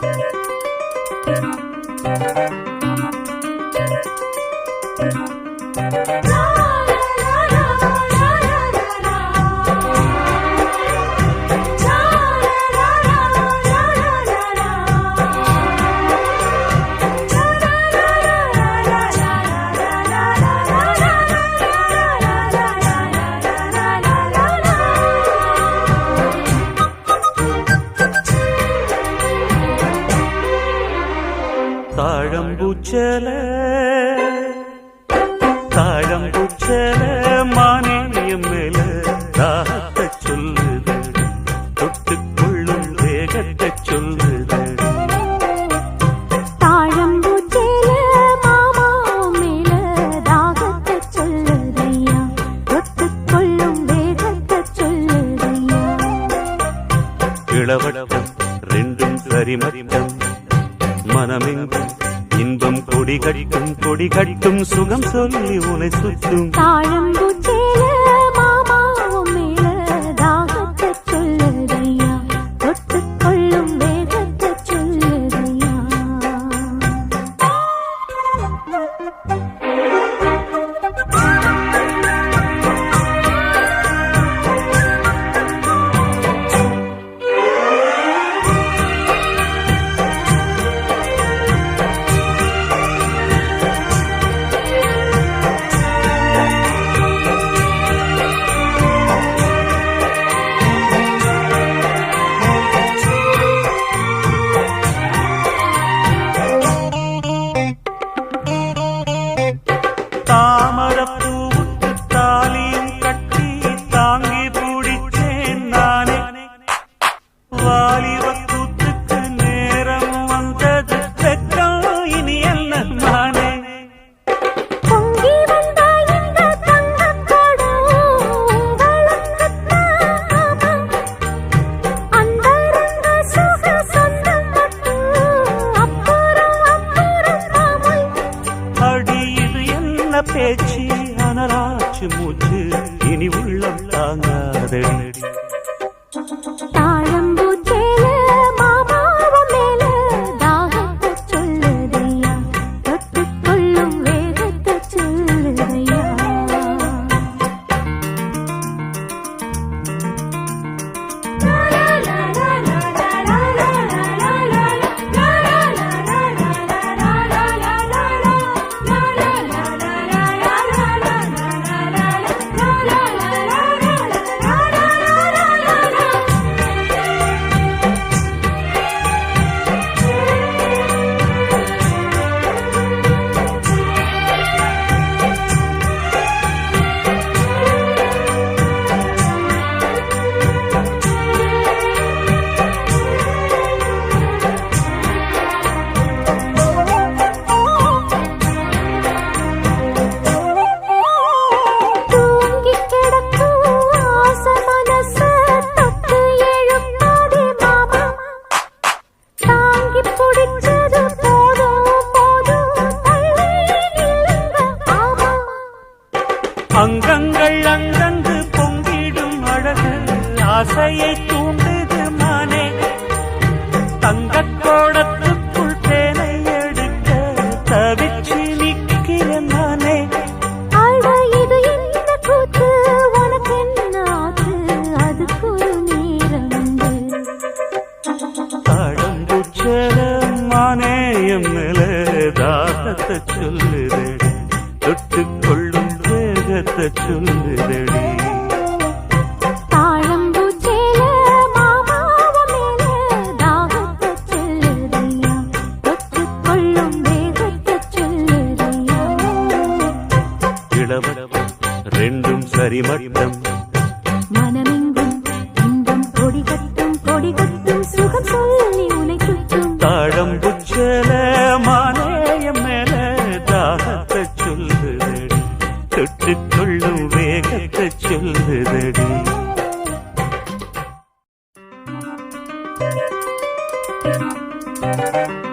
Thank you. தாழம்பூச்சல தாழம்பூச்சல மானியம் மேல தாகத்தை சொல்லுது தொட்டுக்கொள்ளும் வேகத்தை சொல்லுது தாழம்பூச்சேல மாமா மேல தாகத்தை சொல்லுதையா தொட்டுக்கொள்ளும் வேகத்தை சொல்லுதையா இளவட்டம் ரெண்டும் சரிமட்டம் மனமெங்கும் இன்பம் கொடி கட்டும் கொடி கட்டும் சுகம் சொல்லி உனை சுற்றும் தாழம்பு பேச்சு அனலாச்சு மூச்சு. இனி உள்ளம் தாங்காதடி. அங்கங்கள் அங்கங்கு பொங்கிடும் அழகு ஆசையை தூண்டுது மானே. தங்கக் கோடத்துக்குள் தேனை எடுக்க தவிச்சு நிற்கிறேன் நானே. தாழம்பூச்சல மானேயம் மேல தாகத்தை சொல்லுதடி தொட்டுக்கொள்ளும் வேகத்தை சொல்லுதடி ரெண்டும் சரிமட்டம். மனமெங்கும் இன்பம் கொடி வேகத்தை சொல்லுதடி Thank